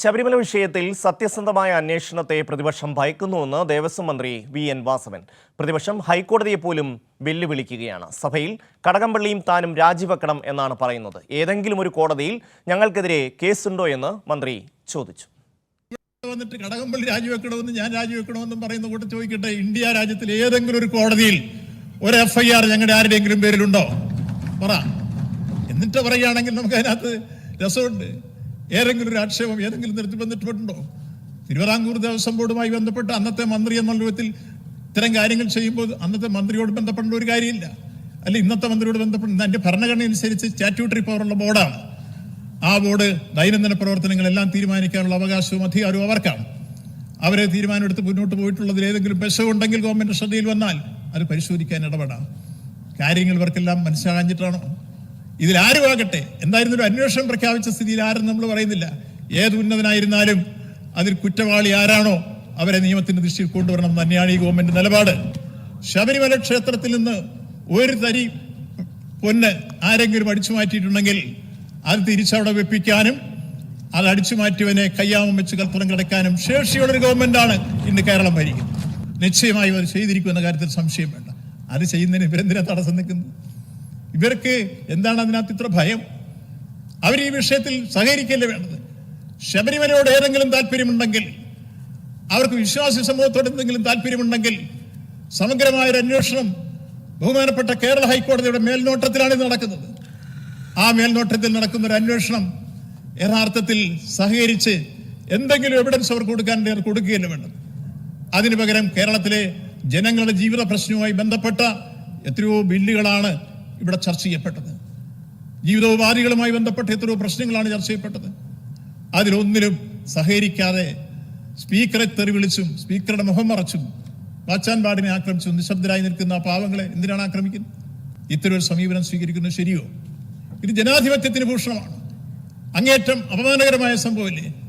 ശബരിമല വിഷയത്തിൽ സത്യസന്ധമായ അന്വേഷണത്തെ പ്രതിപക്ഷം ഭയക്കുന്നുവെന്ന് ദേവസ്വം മന്ത്രി വി എൻ വാസവൻ. പ്രതിപക്ഷം ഹൈക്കോടതിയെ പോലും വെല്ലുവിളിക്കുകയാണ്. സഭയിൽ കടകംപള്ളിയും താനും രാജിവെക്കണം എന്നാണ് പറയുന്നത്. ഏതെങ്കിലും ഒരു കോടതിയിൽ ഞങ്ങൾക്കെതിരെ കേസുണ്ടോ എന്ന് മന്ത്രി ചോദിച്ചു. വന്നിട്ട് കടകംപള്ളി രാജിവെക്കണമെന്ന് ഞാൻ രാജിവെക്കണമെന്നും പറയുന്ന കൂട്ട് ചോദിക്കട്ടെ? ഇന്ത്യ രാജ്യത്തിൽ ഏതെങ്കിലും ഒരു കോടതിയിൽ ഒരു എഫ് ഐ ആർ ഞങ്ങളുടെ ആരുടെയെങ്കിലും പേരിലുണ്ടോ? പറ. എന്നിട്ട് പറയുകയാണെങ്കിൽ നമുക്ക് അതിനകത്ത് രസമുണ്ട്. ഏതെങ്കിലും ഒരു ആക്ഷേപം ഏതെങ്കിലും തരത്തിൽ വന്നിട്ടുണ്ടോ? തിരുവിതാംകൂർ ദേവസ്വം ബോർഡുമായി ബന്ധപ്പെട്ട് അന്നത്തെ മന്ത്രി എന്നുള്ള രൂപത്തിൽ ഇത്തരം കാര്യങ്ങൾ ചെയ്യുമ്പോൾ അന്നത്തെ മന്ത്രിയോട് ബന്ധപ്പെടേണ്ട ഒരു കാര്യമില്ല. അല്ല ഇന്നത്തെ മന്ത്രിയോട് ബന്ധപ്പെട്ട് എന്റെ ഭരണഘടന അനുസരിച്ച് സ്റ്റാറ്റ്യൂട്ടറി പവറുള്ള ബോർഡാണ്. ആ ബോർഡ് ദൈനംദിന പ്രവർത്തനങ്ങളെല്ലാം തീരുമാനിക്കാനുള്ള അവകാശവും അധികാരവും അവർക്കാണ്. അവരെ തീരുമാനമെടുത്ത് മുന്നോട്ട് പോയിട്ടുള്ളതിൽ ഏതെങ്കിലും പെശകുണ്ടെങ്കിൽ ഗവൺമെന്റ് ശ്രദ്ധയിൽ വന്നാൽ അത് പരിശോധിക്കാൻ ഇടപെടാം. കാര്യങ്ങൾ ഇവർക്കെല്ലാം മനസ്സിലാകാഞ്ഞിട്ടാണോ? ഇതിൽ ആരും ആകട്ടെ എന്തായിരുന്നു ഒരു അന്വേഷണം പ്രഖ്യാപിച്ച സ്ഥിതിയിൽ ആരും നമ്മൾ പറയുന്നില്ല. ഏത് ഉന്നതനായിരുന്നാലും അതിൽ കുറ്റവാളി ആരാണോ അവരെ നിയമത്തിന്റെ ദൃഷ്ടിയിൽ കൊണ്ടുവരണം തന്നെയാണ് ഈ ഗവൺമെന്റ് നിലപാട്. ശബരിമല ക്ഷേത്രത്തിൽ നിന്ന് ഒരു തരി പൊന്ന് ആരെങ്കിലും അടിച്ചു മാറ്റിയിട്ടുണ്ടെങ്കിൽ അത് തിരിച്ചവിടെ വെപ്പിക്കാനും അത് അടിച്ചു മാറ്റിയവനെ കയ്യാമം വെച്ച് കൽപ്പനം കിടക്കാനും ശേഷിയുള്ളൊരു ഗവൺമെന്റാണ് ഇന്ന് കേരളം ഭരിക്കുന്നത്. നിശ്ചയമായും അത് ചെയ്തിരിക്കുമെന്ന കാര്യത്തിൽ സംശയം വേണ്ട. അത് ചെയ്യുന്നതിന് ഇവരെന്തിനാ തടസ്സം നിൽക്കുന്നത്? ഇവർക്ക് എന്താണ് അതിനകത്ത് ഇത്ര ഭയം? അവർ ഈ വിഷയത്തിൽ സഹകരിക്കല്ലേ വേണ്ടത്? ശബരിമലയോട് ഏതെങ്കിലും താല്പര്യമുണ്ടെങ്കിൽ അവർക്ക് വിശ്വാസി സമൂഹത്തോട് എന്തെങ്കിലും താല്പര്യമുണ്ടെങ്കിൽ സമഗ്രമായ ഒരു അന്വേഷണം ബഹുമാനപ്പെട്ട കേരള ഹൈക്കോടതിയുടെ മേൽനോട്ടത്തിലാണ് ഇത് നടക്കുന്നത്. ആ മേൽനോട്ടത്തിൽ നടക്കുന്ന ഒരു അന്വേഷണം യഥാർത്ഥത്തിൽ സഹകരിച്ച് എന്തെങ്കിലും എവിഡൻസ് അവർക്ക് കൊടുക്കാൻ കൊടുക്കുകയല്ല വേണ്ടത്. അതിനു പകരം കേരളത്തിലെ ജനങ്ങളുടെ ജീവിത പ്രശ്നവുമായി ബന്ധപ്പെട്ട എത്രയോ ബില്ലുകളാണ് ഇവിടെ ചർച്ച ചെയ്യപ്പെട്ടത്. ജീവിതോപാധികളുമായി ബന്ധപ്പെട്ട എത്രയോ പ്രശ്നങ്ങളാണ് ചർച്ച ചെയ്യപ്പെട്ടത്. അതിലൊന്നിലും സഹകരിക്കാതെ സ്പീക്കറെ തെറി വിളിച്ചും സ്പീക്കറുടെ മുഖം മറച്ചും വാച്ചാൻ പാടിനെ ആക്രമിച്ചും നിശബ്ദരായി നിൽക്കുന്ന പാവങ്ങളെ എന്തിനാണ് ആക്രമിക്കുന്നത്? ഇത്തരം ഒരു സമീപനം സ്വീകരിക്കുന്നത് ശരിയോ? ഇത് ജനാധിപത്യത്തിന് ഭൂഷണമാണ്. അങ്ങേറ്റം അപമാനകരമായ സംഭവമല്ലേ?